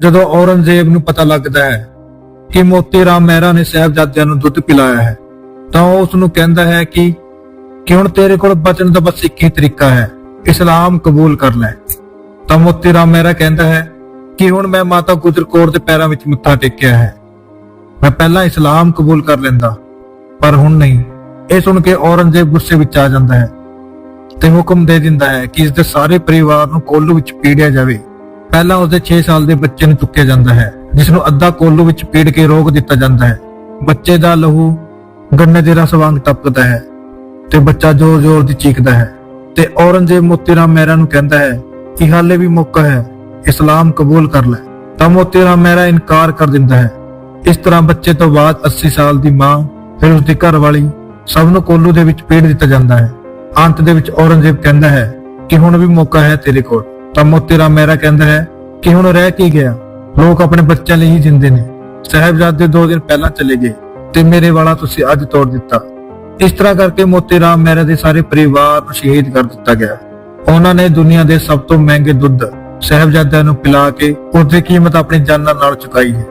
ਜਦੋਂ ਔਰੰਗਜ਼ੇਬ ਨੂੰ ਪਤਾ ਲੱਗਦਾ ਹੈ ਕਿ ਮੋਤੀ ਰਾਮ ਮਹਿਰਾ ਨੇ ਸਾਹਿਬਜ਼ਾਦਿਆਂ ਨੂੰ ਦੁੱਧ ਪਿਲਾਇਆ ਹੈ, ਤਾਂ ਉਹ ਉਸ ਨੂੰ ਕਹਿੰਦਾ ਹੈ ਕਿ ਕਿ ਹੁਣ ਤੇਰੇ ਕੋਲ ਬਚਣ ਦਾ ਬਸ ਇੱਕ ਹੀ ਤਰੀਕਾ ਹੈ, ਇਸਲਾਮ ਕਬੂਲ ਕਰ ਲੈ। ਤਾਂ ਮੋਤੀ ਰਾਮ ਮਹਿਰਾ ਕਹਿੰਦਾ ਹੈ ਕਿ ਹੁਣ ਮੈਂ ਮਾਤਾ ਗੁਜਰ ਕੌਰ ਦੇ ਪੈਰਾਂ ਵਿੱਚ ਮੱਥਾ ਟੇਕਿਆ ਹੈ। ਮੈਂ ਪਹਿਲਾਂ ਇਸਲਾਮ ਕਬੂਲ ਕਰ ਲੈਂਦਾ, ਪਰ ਹੁਣ ਨਹੀਂ। ਇਹ ਸੁਣ ਕੇ ਔਰੰਗਜ਼ੇਬ ਗੁੱਸੇ ਵਿੱਚ ਆ ਜਾਂਦਾ ਹੈ ਤੇ ਹੁਕਮ ਦੇ ਦਿੰਦਾ ਹੈ ਕਿ ਇਸ ਦੇ ਸਾਰੇ ਪਰਿਵਾਰ ਨੂੰ ਕੋਲੂ ਵਿੱਚ ਪੀੜਿਆ ਜਾਵੇ। ਪਹਿਲਾਂ ਉਸਦੇ 6 ਸਾਲ ਦੇ ਬੱਚੇ ਨੂੰ ਚੁੱਕਿਆ ਜਾਂਦਾ ਹੈ, ਜਿਸ ਨੂੰ ਅੱਧਾ ਕੋਲੂ ਵਿੱਚ ਪੀੜ ਕੇ ਰੋਕ ਦਿੱਤਾ ਜਾਂਦਾ ਹੈ। ਬੱਚੇ ਦਾ ਲਹੂ ਗੰਨੇ ਦੇ ਰਸ ਵਾਂਗ ਟਪਕਦਾ ਹੈ ਤੇ ਬੱਚਾ ਜ਼ੋਰ-ਜ਼ੋਰ ਦੀ ਚੀਕਦਾ ਹੈ ਤੇ ਔਰੰਗਜ਼ੇਬ ਮੋਤੀਰਾਮ ਮਹਿਰਾ ਨੂੰ ਕਹਿੰਦਾ ਹੈ ਕਿ ਹਾਲੇ ਵੀ ਮੌਕਾ ਹੈ, ਇਸਲਾਮ ਕਬੂਲ ਕਰ ਲੈ। ਤਾਂ ਮੋਤੀਰਾਮ ਮਹਿਰਾ ਇਨਕਾਰ ਕਰ ਦਿੰਦਾ ਹੈ। ਇਸ ਤਰ੍ਹਾਂ ਬੱਚੇ ਤੋਂ ਬਾਅਦ 80 ਸਾਲ ਦੀ ਮਾਂ, ਫਿਰ ਉਸ ਦੀ ਘਰ ਵਾਲੀ ਸਭ ਨੂੰ ਕੋਲੂ ਦੇ ਵਿੱਚ ਪੀੜ ਦਿੱਤਾ ਜਾਂਦਾ ਹੈ। ਅੰਤ ਦੇ ਵਿੱਚ ਔਰੰਗਜ਼ੇਬ ਕਹਿੰਦਾ ਹੈ ਕਿ ਹੁਣ ਵੀ ਮੌਕਾ ਹੈ ਤੇਰੇ ਕੋਲ। ਤਾਂ ਮੋਤੀ ਰਾਮ ਮਹਿਰਾ ਕਹਿੰਦਾ ਹੈ ਕਿ ਹੁਣ ਰਹਿ ਕੀ ਗਿਆ? ਲੋਕ ਆਪਣੇ ਬੱਚਿਆਂ ਲਈ ਹੀ ਜਿੰਦੇ ਨੇ। ਸਾਹਿਬਜ਼ਾਦੇ ਦੋ ਦਿਨ ਪਹਿਲਾਂ ਚਲੇ ਗਏ ਤੇ ਮੇਰੇ ਵਾਲਾ ਤੁਸੀਂ ਅੱਜ ਤੋੜ ਦਿੱਤਾ। ਇਸ ਤਰ੍ਹਾਂ ਕਰਕੇ ਮੋਤੀ ਰਾਮ ਮਹਿਰਾ ਦੇ ਸਾਰੇ ਪਰਿਵਾਰ ਨੂੰ ਸ਼ਹੀਦ ਕਰ ਦਿੱਤਾ ਗਿਆ। ਉਹਨਾਂ ਨੇ ਦੁਨੀਆ ਦੇ ਸਭ ਤੋਂ ਮਹਿੰਗੇ ਦੁੱਧ ਸਾਹਿਬਜ਼ਾਦਿਆਂ ਨੂੰ ਪਿਲਾ ਕੇ ਉਸ ਦੀ ਕੀਮਤ ਆਪਣੀ ਜਾਨਾਂ ਨਾਲ ਚੁਕਾਈ ਹੈ।